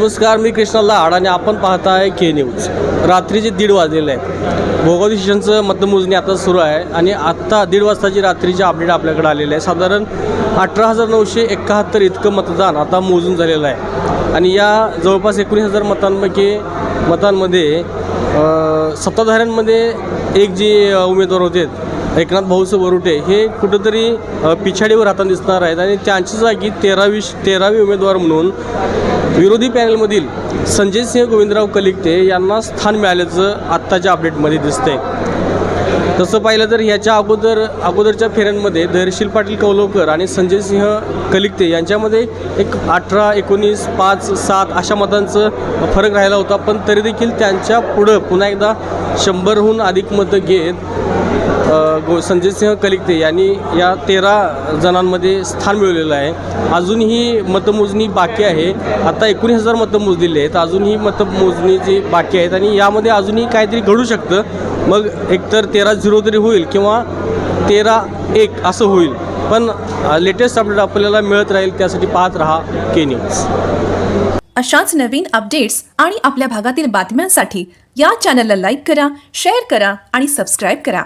नमस्कार मी कृष्णा लाड आणि आपण पाहताय के न्यूज रात्रीचे दीड वाजलेले आहे भोगावती स्टेशनचं मतमोजणी आता सुरू आहे आणि आत्ता दीड वाजताची रात्रीचे अपडेट आपल्याकडे आलेले आहे. साधारण अठरा हजार नऊशे एकाहत्तर इतकं मतदान आता मोजून झालेलं आहे. आणि या जवळपास एकोणीस हजार मतांपैकी मतांमध्ये सत्ताधाऱ्यांमध्ये एक जे उमेदवार होते एकनाथ भाऊस वरुटे हे कुठंतरी पिछाडीवर हाताने दिसणार आहेत आणि त्यांच्या जागी तेरावी तेरावे उमेदवार म्हणून विरोधी पॅनलमधील संजय सिंह गोविंदराव कलिकते यांना स्थान मिळाल्याचं आत्ताच्या अपडेटमध्ये दिसते तसं पाहिलं तर ह्याच्या अगोदर अगोदरच्या फेऱ्यांमध्ये धैर्यशील पाटील कौलवकर आणि संजय सिंह कलिकते यांच्यामध्ये एक अठरा एकोणीस पाच सात अशा मतांचं फरक राहिला होता. पण तरी देखील त्यांच्या पुढं पुन्हा एकदा शंभरहून अधिक मतं घेत गो संजय सिंह कलिकते यांनी या तेरा जणांमध्ये स्थान मिळवलेलं आहे. अजूनही मतमोजणी बाकी आहे. आता एकोणीस हजार मतं मोजलेली आहेत. अजूनही मतमोजणी जी बाकी आहेत आणि यामध्ये अजूनही काहीतरी घडू शकतं. मग एकतर तेरा झिरो तरी होईल किंवा तेरा एक असं होईल. पण लेटेस्ट अपडेट आपल्याला मिळत राहील त्यासाठी पाहत राहा के न्यूज अशाच नवीन अपडेट्स आणि आपल्या भागातील बातम्यांसाठी या चॅनलला लाईक करा शेअर करा आणि सबस्क्राईब करा.